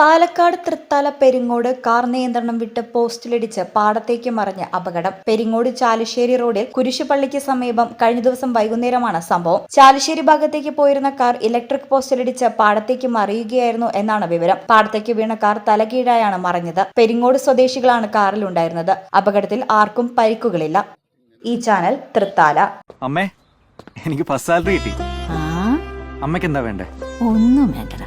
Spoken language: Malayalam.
പാലക്കാട് തൃത്താല പെരിങ്ങോട് കാർ നിയന്ത്രണം വിട്ട് പോസ്റ്റിലിടിച്ച് പാടത്തേക്ക് മറിഞ്ഞ് അപകടം. പെരിങ്ങോട് ചാലുശ്ശേരി റോഡിൽ കുരിശുപള്ളിക്ക് സമീപം കഴിഞ്ഞ ദിവസം വൈകുന്നേരമാണ് സംഭവം. ചാലുശ്ശേരി ഭാഗത്തേക്ക് പോയിരുന്ന കാർ ഇലക്ട്രിക് പോസ്റ്റിലിടിച്ച് പാടത്തേക്ക് മറിയുകയായിരുന്നു എന്നാണ് വിവരം. പാടത്തേക്ക് വീണ കാർ തലകീഴായാണ് മറിഞ്ഞത്. പെരിങ്ങോട് സ്വദേശികളാണ് കാറിലുണ്ടായിരുന്നത്. അപകടത്തിൽ ആർക്കും പരിക്കുകളില്ല. ഈ ചാനൽ തൃത്താല. അമ്മേ എനിക്ക് ഫസ്റ്റ് സാലറി കിട്ടി. ആ? അമ്മയ്ക്ക് എന്താ വേണ്ടേ? ഒന്നും വേണ്ടടാ.